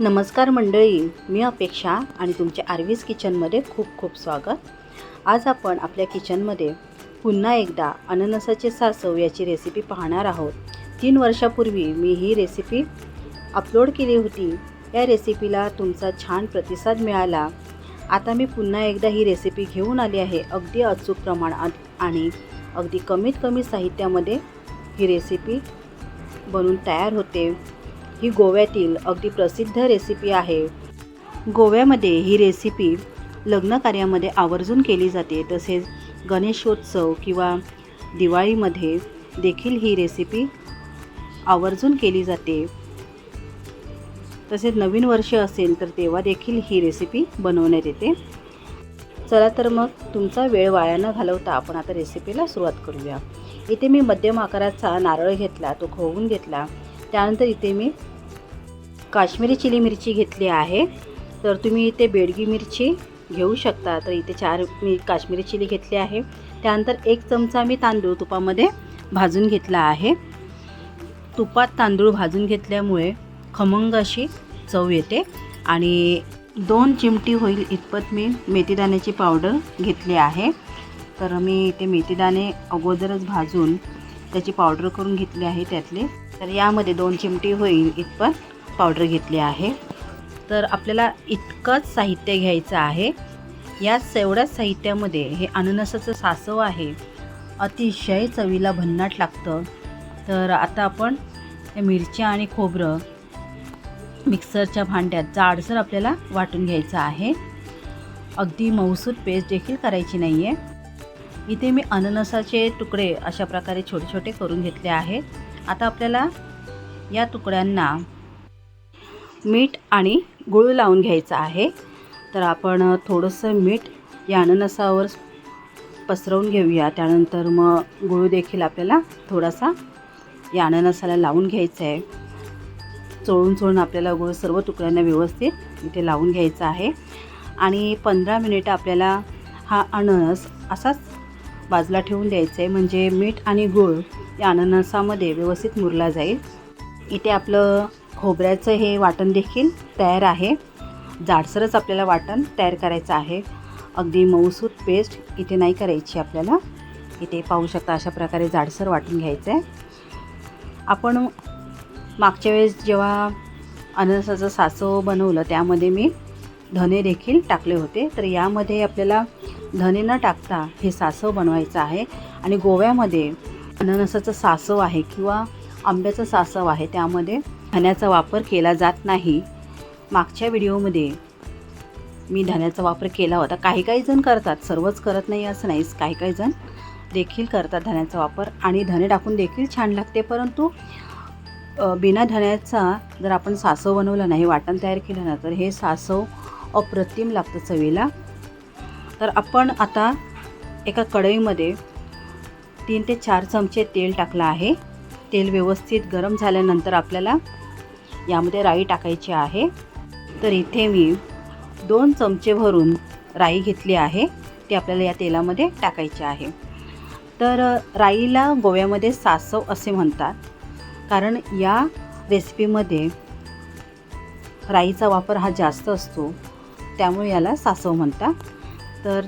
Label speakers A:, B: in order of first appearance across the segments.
A: नमस्कार मंडळी मी अपेक्षा आणि तुमच्या आर्वीज किचनमध्ये खूप खूप स्वागत. आज आपण आपल्या किचनमध्ये पुन्हा एकदा अननसाचे सासव याची रेसिपी पाहणार आहोत. तीन वर्षापूर्वी मी ही रेसिपी अपलोड केली होती. या रेसिपीला तुमचा छान प्रतिसाद मिळाला. आता मी पुन्हा एकदा ही रेसिपी घेऊन आली आहे अगदी अचूक प्रमाणात आणि अगदी कमीत कमी साहित्यामध्ये ही रेसिपी बनून तयार होते. ही गोव्यातील अगदी प्रसिद्ध रेसिपी आहे. गोव्यामध्ये ही रेसिपी लग्नकार्यामध्ये आवर्जून केली जाते. तसेच गणेशोत्सव किंवा दिवाळीमध्ये देखील ही रेसिपी आवर्जून केली जाते. तसेच नवीन वर्ष असेल तर तेव्हा देखील ही रेसिपी बनवण्यात येते. चला तर मग तुमचा वेळ वाया न घालवता आपण आता रेसिपीला सुरुवात करूया. इथे मी मध्यम आकाराचा नारळ घेतला तो खोवून घेतला. त्यानंतर इथे मी काश्मीरी चिली मिरची घेतली आहे. तर तुम्ही इथे बेडगी मिरची घेऊ शकता. तर इथे चार मी काश्मीरी चिली घेतली आहे. त्यानंतर एक चमचा मी तांदूळ तुपामध्ये भाजून घेतला आहे. तुपात तांदूळ भाजून घेतल्यामुळे खमंग अशी चव येते. आणि दोन चिमटी होईल इतपत मी मेथीदाण्याची पावडर घेतली आहे. तर मी इथे मेथीदाणे अगोदरच भाजून त्याची पावडर करून घेतली आहे त्यातले. तर यामध्ये दोन चिमटी होईल इतपत. पावडर घेतली आहे. तर आपल्याला इतकंच साहित्य घ्यायचं आहे. या एवढ्याच साहित्यामध्ये हे अननसाचं सासव आहे. अतिशय चवीला भन्नाट लागतं. तर आता आपण हे मिरच्या आणि खोबरं मिक्सरच्या भांड्यात जाडसर आपल्याला वाटून घ्यायचं आहे. अगदी मऊसूत पेस्ट देखील करायची नाही आहे इथे मी अननसाचे तुकडे अशा प्रकारे छोटे छोटे करून घेतले आहेत. आता आपल्याला या तुकड्यांना मीठ आणि गुळ लावून घ्यायचं आहे. तर आपण थोडंसं मीठ या अननसावर पसरवून घेऊया. त्यानंतर मग गुळ देखील आपल्याला थोडासा या अननसाला लावून घ्यायचं आहे चोळून चोळून आपल्याला गुळ सर्व तुकड्यांना व्यवस्थित इथे लावून घ्यायचा आहे. आणि पंधरा मिनिटं आपल्याला हा अननस असाच बाजूला ठेवून द्यायचा आहे म्हणजे मीठ आणि गूळ या अननसामध्ये व्यवस्थित मुरला जाईल. इथे आपलं खोबऱ्याचं हे वाटण देखील तयार आहे. जाडसरच आपल्याला वाटण तयार करायचं आहे. अगदी मऊसूत पेस्ट इथे नाही करायची आपल्याला. इथे पाहू शकता अशा प्रकारे जाडसर वाटून घ्यायचं आहे आपण मागच्या वेळेस जेव्हा अननसाचं सासव बनवलं त्यामध्ये मी धने देखील टाकले होते. तर यामध्ये आपल्याला धने न टाकता हे सासव बनवायचं आहे. आणि गोव्यामध्ये अननसाचं सासव आहे किंवा आंब्याचं सासव आहे त्यामध्ये धण्याचा वापर केला जात नाही. मागच्या व्हिडिओमध्ये मी धण्याचा वापर केला होता. काही काही जण करतात सर्वच करत नाही असं नाहीच. काही काही जण देखील करतात धण्याचा वापर आणि धने टाकून देखील छान लागते. परंतु बिना धण्याचा जर आपण सासव बनवलं नाही वाटण तयार केलं ना तर हे सासव अप्रतिम लागतं चवीला. तर आपण आता एका कढईमध्ये तीन ते चार चमचे तेल टाकलं आहे. तेल व्यवस्थित गरम झाल्यानंतर आपल्याला यामध्ये राई टाकायची आहे. तर इथे मी दोन चमचे भरून राई घेतली आहे. ती आपल्याला या तेलामध्ये टाकायची आहे. तर राईला गोव्यामध्ये सासव असे म्हणतात. कारण या रेसिपीमध्ये राईचा वापर हा जास्त असतो. त्यामुळे याला सासव म्हणतात. तर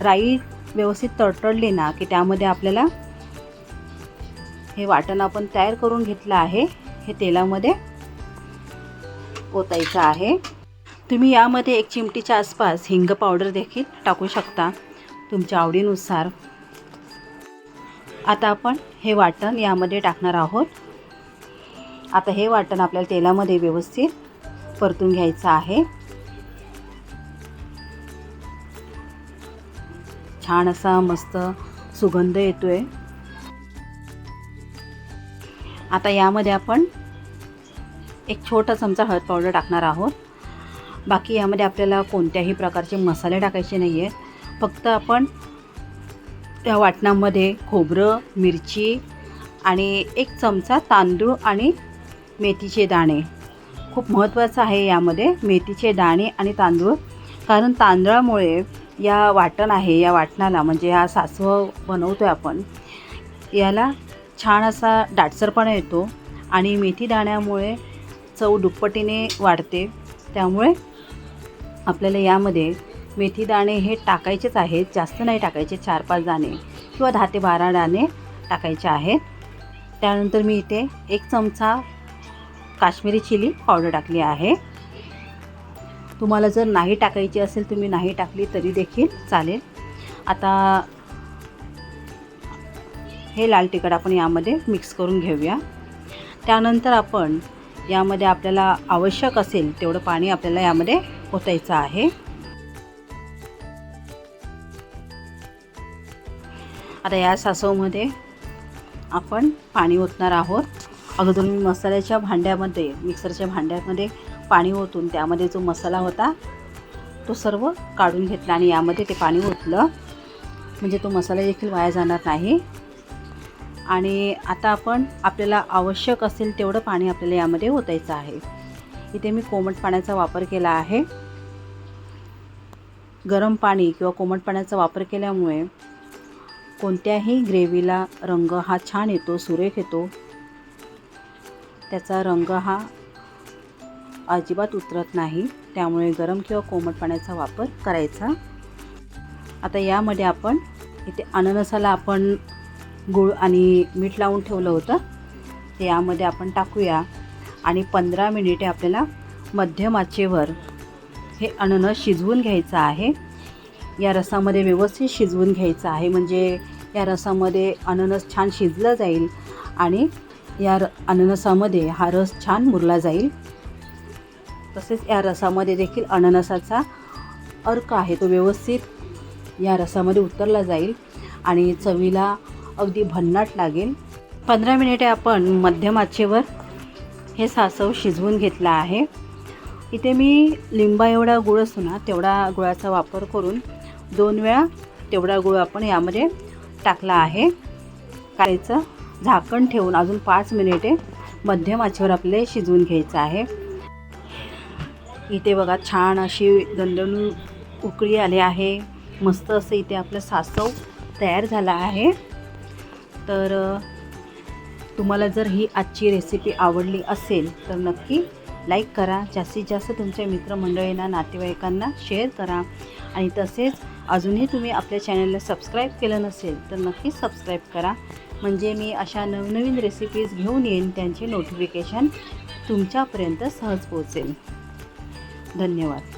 A: राई व्यवस्थित तडतडली ना की त्यामध्ये आपल्याला हे वाटण आपण तयार करून घेतलं आहे. हे तेलामध्ये ओतायचं आहे. तुम्ही यामध्ये एक चिमटीच्या आसपास हिंग पावडर देखील टाकू शकता तुमच्या आवडीनुसार. आता आपण हे वाटण यामध्ये टाकणार आहोत. आता हे वाटण आपल्याला तेलामध्ये व्यवस्थित परतून घ्यायचं आहे. छान असा मस्त सुगंध येतोय. आता यामध्ये आपण एक छोटा चमचा हळद पावडर टाकणार आहोत. बाकी यामध्ये आपल्याला कोणत्याही प्रकारचे मसाले टाकायचे नाही आहेत फक्त आपण त्या वाटणामध्ये खोबरं मिरची आणि एक चमचा तांदूळ आणि मेथीचे दाणे. खूप महत्त्वाचं आहे यामध्ये मेथीचे दाणे आणि तांदूळ. कारण तांदळामुळे या वाटण आहे या वाटणाला म्हणजे हा सासव बनवतो आहे आपण. याला छान असा दाटसरपणा येतो आणि मेथी दाण्यामुळे चव दुप्पटीने वाढते. त्यामुळे आपल्याला यामध्ये मेथी दाणे हे टाकायचेच आहेत. जास्त नाही टाकायचे चार पाच दाणे किंवा दहा ते बारा दाणे टाकायचे आहेत. त्यानंतर मी इथे एक चमचा काश्मीरी चिली पावडर टाकली आहे. तुम्हाला जर नाही टाकायची असेल तुम्ही नाही टाकली तरी देखील चालेल. आता हे लाल तिखट आपण यामध्ये मिक्स करून घेऊया. त्यानंतर आपण यामध्ये आपल्याला आवश्यक असेल तेवढं पाणी आपल्याला यामध्ये ओतायचं आहे. आता या सासवमध्ये आपण पाणी ओतणार आहोत. अगोदर मी मसाल्याच्या भांड्यामध्ये मिक्सरच्या भांड्यामध्ये पाणी ओतून त्यामध्ये जो मसाला होता तो सर्व काढून घेतला आणि यामध्ये ते पाणी ओतलं. म्हणजे तो मसाला देखील वाया जाणार नाही. आणि आता आपण आपल्याला आवश्यक असेल तेवढं पाणी आपल्याला यामध्ये ओतायचं आहे. इथे मी कोमट पाण्याचा वापर केला आहे. गरम पाणी किंवा कोमट पाण्याचा वापर केल्यामुळे कोणत्याही ग्रेव्हीला रंग हा छान येतो सुरेख येतो. त्याचा रंग हा अजिबात उतरत नाही. त्यामुळे गरम किंवा कोमट पाण्याचा वापर करायचा. आता यामध्ये आपण इथे अननसाला आपण गूळ आणि मीठ लावून ठेवलं होतं. ते यामध्ये आपण टाकूया. आणि पंधरा मिनिटे आपल्याला मध्यम आचेवर हे अननस शिजवून घ्यायचं आहे. या रसामध्ये व्यवस्थित शिजवून घ्यायचं आहे. म्हणजे या रसामध्ये अननस छान शिजलं जाईल आणि या र अननसामध्ये हा रस छान मुरला जाईल. तसेच या रसामध्ये देखील अननसाचा अर्क आहे. तो व्यवस्थित या रसामध्ये उतरला जाईल आणि चवीला अगदी भन्नाट लागेल. पंधरा मिनिटे आपण मध्यम आचेवर हे सासव शिजवून घेतलं आहे. इथे मी लिंबा एवढा गुळ असतो ना तेवढा गुळाचा वापर करून दोन वेळा तेवढा गुळ आपण यामध्ये टाकला आहे. करायचं झाकण ठेवून अजून पाच मिनिटे मध्यम आचेवर आपले शिजवून घ्यायचं आहे. इथे बघा छान अशी दणदणून उकळी आली आहे. मस्त असं इथे आपलं सासव तयार झाला आहे. तर तुम्हाला जर ही आजची रेसिपी आवडली असेल तर नक्की लाईक करा. जास्तीत जास्त तुमच्या मित्रमंडळींना नातेवाईकांना शेअर करा. आणि तसेच अजूनही तुम्ही आपल्या चॅनलला सबस्क्राईब केलं नसेल तर नक्की सबस्क्राईब करा. म्हणजे मी अशा नवनवीन रेसिपीज घेऊन येईन त्यांचे नोटिफिकेशन तुमच्यापर्यंत सहज पोहोचेल. धन्यवाद.